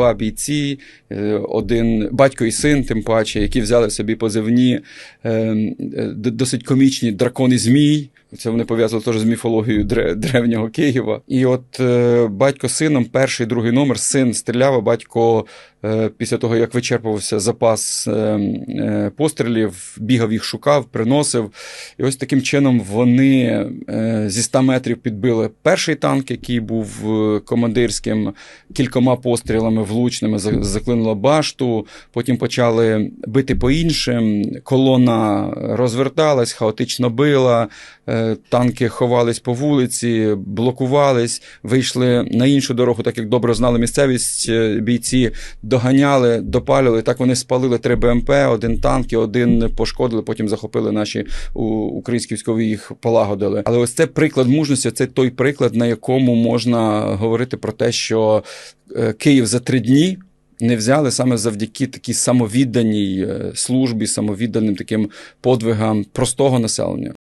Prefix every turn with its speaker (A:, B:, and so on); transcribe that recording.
A: Два бійці, е, один батько і син, тим паче, які взяли собі позивні е, е, досить комічні дракони змій. Це вони пов'язали теж з міфологією древнього Києва. І от е, батько сином, перший, другий номер, син стріляв, а батько е, після того, як вичерпувався запас е, пострілів, бігав їх, шукав, приносив. І ось таким чином вони зі 100 метрів підбили перший танк, який був командирським, кількома пострілами влучними за- заклинула башту. Потім почали бити по іншим. Колона розверталась, хаотично била. Танки ховались по вулиці, блокувались, вийшли на іншу дорогу, так як добре знали місцевість. е, Бійці доганяли, допалювали. Так вони спалили три БМП, один танк і один пошкодили. Потім захопили наші українські військові їх полагодили. Але ось це приклад мужності. Це той приклад, на якому можна говорити про те, що е, Київ за три дні. Не взяли саме завдяки такій самовідданій е, службі, самовідданим таким подвигам простого населення.